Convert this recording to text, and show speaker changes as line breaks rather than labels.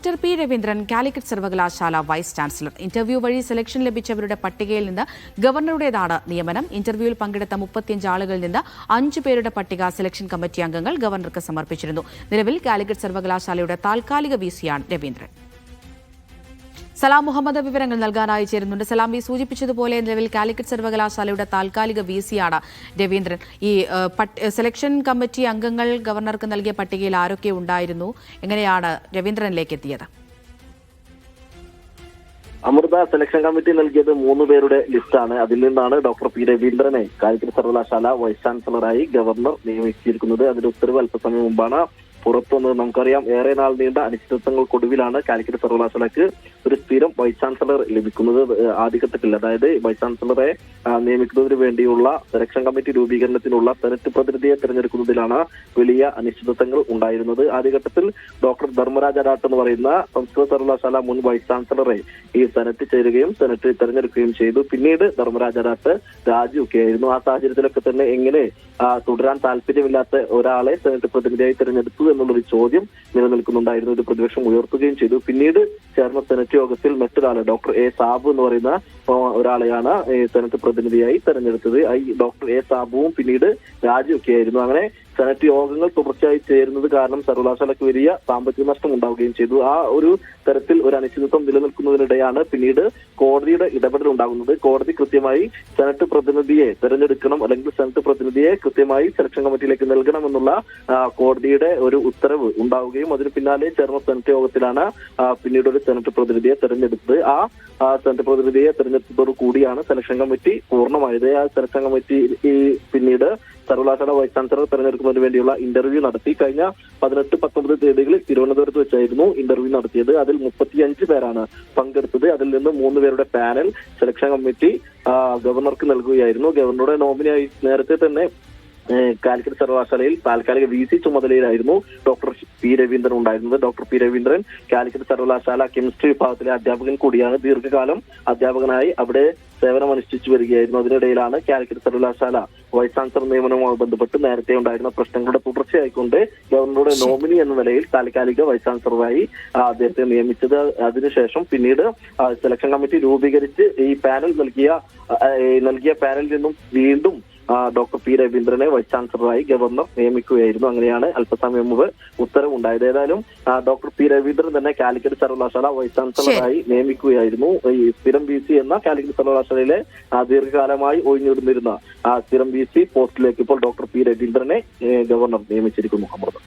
Doctor P Raveendran Calicut സർവകലാശാല vice chancellor. Interview വഴി selection ലഭിച്ചവരുടെ പട്ടികയിൽ നിന്ന് ഗവർണറുടേതാണ് നിയമനം. ഇന്റർവ്യൂവിൽ പങ്കെടുത്ത മുപ്പത്തിയഞ്ച് ആളുകളിൽ നിന്ന് അഞ്ചു പേരുടെ പട്ടിക സെലക്ഷൻ കമ്മിറ്റി അംഗങ്ങൾ ഗവർണർക്ക് സമർപ്പിച്ചിരുന്നു. നിലവിൽ കാലിക്കറ്റ് സർവകലാശാലയുടെ താൽക്കാലിക വിസിയാണ് രവീന്ദ്രൻ. സലാം മുഹമ്മദ് വിവരങ്ങൾ നൽകാനായി ചേരുന്നുണ്ട്. സലാം ഈ സൂചിപ്പിച്ചതുപോലെ നിലവിൽ കാലിക്കറ്റ് സർവകലാശാലയുടെ താൽക്കാലിക വി സിയാണ് രവീന്ദ്രൻ. ഈ സെലക്ഷൻ കമ്മിറ്റി അംഗങ്ങൾ ഗവർണർക്ക് നൽകിയ പട്ടികയിൽ ആരൊക്കെ ഉണ്ടായിരുന്നു? എങ്ങനെയാണ് രവീന്ദ്രനിലേക്ക് എത്തിയത്?
അമൃത സെലക്ഷൻ കമ്മിറ്റി നൽകിയത് മൂന്ന് പേരുടെ ലിസ്റ്റാണ് അതിൽ നിന്നാണ് ഡോക്ടർ പി രവീന്ദ്രനെ കാലിക്കറ്റ് സർവകലാശാല വൈസ് ചാൻസലറായി ഗവർണർ നിയമിച്ചിരിക്കുന്നത്. അതിന്റെ ഉത്തരവ് അല്പസമയം മുമ്പാണ്. പുറത്തുവന്നത് നമുക്കറിയാം ഏറെ നാൾ നീണ്ട അനിശ്ചിതത്വങ്ങൾക്കൊടുവിലാണ് കാലിക്കറ്റ് സർവകലാശാലയ്ക്ക് ഒരു സ്ഥിരം വൈസ് ചാൻസലർ ലഭിക്കുന്നത് ആദ്യഘട്ടത്തിൽ അതായത് വൈസ് ചാൻസലറെ നിയമിക്കുന്നതിന് വേണ്ടിയുള്ള സെലക്ഷൻ കമ്മിറ്റി രൂപീകരണത്തിനുള്ള സെനറ്റ് പ്രതിനിധിയെ തെരഞ്ഞെടുക്കുന്നതിലാണ് വലിയ അനിശ്ചിതത്വങ്ങൾ ഉണ്ടായിരുന്നത്. ആദ്യഘട്ടത്തിൽ ഡോക്ടർ ധർമ്മരാജ രാട്ട് എന്ന് പറയുന്ന സംസ്കൃത സർവകലാശാല മുൻ വൈസ് ചാൻസലറെ ഈ സെനറ്റ് ചേരുകയും സെനറ്റ് തെരഞ്ഞെടുക്കുകയും ചെയ്തു. പിന്നീട് ധർമ്മരാജ രാട്ട് രാജിവെക്കുകയായിരുന്നു ആ സാഹചര്യത്തിലൊക്കെ തന്നെ എങ്ങനെ തുടരാൻ താല്പര്യമില്ലാത്ത ഒരാളെ സെനറ്റ് പ്രതിനിധിയായി തെരഞ്ഞെടുത്തു എന്നുള്ളൊരു ചോദ്യം നിലനിൽക്കുന്നുണ്ടായിരുന്നു. ഇത് പ്രതിപക്ഷം ഉയർത്തുകയും ചെയ്തു. പിന്നീട് ചേർന്ന സെനറ്റ് യോഗത്തിൽ മറ്റൊരാൾ ഡോക്ടർ എ സാബു എന്ന് പറയുന്ന ഒരാളെയാണ് സെനറ്റ് പ്രതിനിധിയായി തെരഞ്ഞെടുത്തത്. ഈ ഡോക്ടർ എ സാബുവും പിന്നീട് ആയിരുന്നു. അങ്ങനെ സെനറ്റ് യോഗങ്ങൾ തുടർച്ചയായി ചേരുന്നത് കാരണം സർവകലാശാലയ്ക്ക് വലിയ സാമ്പത്തിക നഷ്ടം ഉണ്ടാവുകയും ചെയ്തു. ആ ഒരു തരത്തിൽ ഒരു അനിശ്ചിതത്വം നിലനിൽക്കുന്നതിനിടെയാണ് പിന്നീട് കോടതിയുടെ ഇടപെടൽ ഉണ്ടാകുന്നത്. കോടതി കൃത്യമായി സെനറ്റ് പ്രതിനിധിയെ തെരഞ്ഞെടുക്കണം അല്ലെങ്കിൽ സെനറ്റ് പ്രതിനിധിയെ കൃത്യമായി സെലക്ഷൻ കമ്മിറ്റിയിലേക്ക് നൽകണമെന്നുള്ള കോടതിയുടെ ഒരു ഉത്തരവ് ഉണ്ടാവുകയും അതിന് പിന്നാലെ ചേർന്ന സെനറ്റ് യോഗത്തിലാണ് പിന്നീട് ഒരു സെനറ്റ് പ്രതിനിധിയെ തെരഞ്ഞെടുത്തത്. ആ സെനറ്റ് പ്രതിനിധിയെ തെരഞ്ഞെടുത്തതോടു കൂടിയാണ് സെലക്ഷൻ കമ്മിറ്റി പൂർണമായത്. ആ സെലക്ഷൻ കമ്മിറ്റി പിന്നീട് സർവകലാശാല വൈസ് ചാൻസലർ തെരഞ്ഞെടുക്കുന്നതിന് വേണ്ടിയുള്ള ഇന്റർവ്യൂ നടത്തി. കഴിഞ്ഞ പതിനെട്ട് പത്തൊമ്പത് തീയതികളിൽ തിരുവനന്തപുരത്ത് വെച്ചായിരുന്നു ഇന്റർവ്യൂ നടത്തിയത്. അതിൽ മുപ്പത്തിയഞ്ച് പേരാണ് പങ്കെടുത്തത്. അതിൽ നിന്ന് മൂന്ന് പേരുടെ പാനൽ സെലക്ഷൻ കമ്മിറ്റി ഗവർണർക്ക് നൽകുകയായിരുന്നു. ഗവർണറുടെ നോമിനിയായി നേരത്തെ തന്നെ കാലിക്കറ്റ് സർവകലാശാലയിൽ താൽക്കാലിക വി സി ചുമതലയിലായിരുന്നു ഡോക്ടർ പി രവീന്ദ്രൻ ഉണ്ടായിരുന്നത്. ഡോക്ടർ പി രവീന്ദ്രൻ കാലിക്കറ്റ് സർവകലാശാല കെമിസ്ട്രി വിഭാഗത്തിലെ അധ്യാപകൻ കൂടിയാണ് ദീർഘകാലം അധ്യാപകനായി അവിടെ സേവനമനുഷ്ഠിച്ചു വരികയായിരുന്നു. അതിനിടയിലാണ് കാലിക്കറ്റ് സർവകലാശാല വൈസ് ചാൻസലർ നിയമനവുമായി ബന്ധപ്പെട്ട് നേരത്തെ ഉണ്ടായിരുന്ന പ്രശ്നങ്ങളുടെ തുടർച്ചയായിക്കൊണ്ട് ഗവർണറുടെ നോമിനി എന്ന നിലയിൽ താൽക്കാലിക വൈസ് ചാൻസലറായി അദ്ദേഹത്തെ നിയമിച്ചത്. അതിനുശേഷം പിന്നീട് സെലക്ഷൻ കമ്മിറ്റി രൂപീകരിച്ച് ഈ പാനൽ നൽകിയ നൽകിയ പാനലിൽ നിന്നും വീണ്ടും ഡോക്ടർ പി രവീന്ദ്രനെ വൈസ് ചാൻസലറായി ഗവർണർ നിയമിക്കുകയായിരുന്നു. അങ്ങനെയാണ് അല്പസമയം മുമ്പ് ഉത്തരവുണ്ടായത്. ഏതായാലും ഡോക്ടർ പി രവീന്ദ്രൻ തന്നെ കാലിക്കറ്റ് സർവകലാശാല വൈസ് ചാൻസലറായി നിയമിക്കുകയായിരുന്നു. ഈ സ്ഥിരം ബി സി എന്ന കാലിക്കറ്റ് സർവകലാശാലയിലെ ദീർഘകാലമായി ഒഴിഞ്ഞിരുന്നിരുന്ന സ്ഥിരം ബി സി പോസ്റ്റിലേക്ക് ഇപ്പോൾ ഡോക്ടർ പി രവീന്ദ്രനെ ഗവർണർ നിയമിച്ചിരിക്കുന്നു. അമൃത.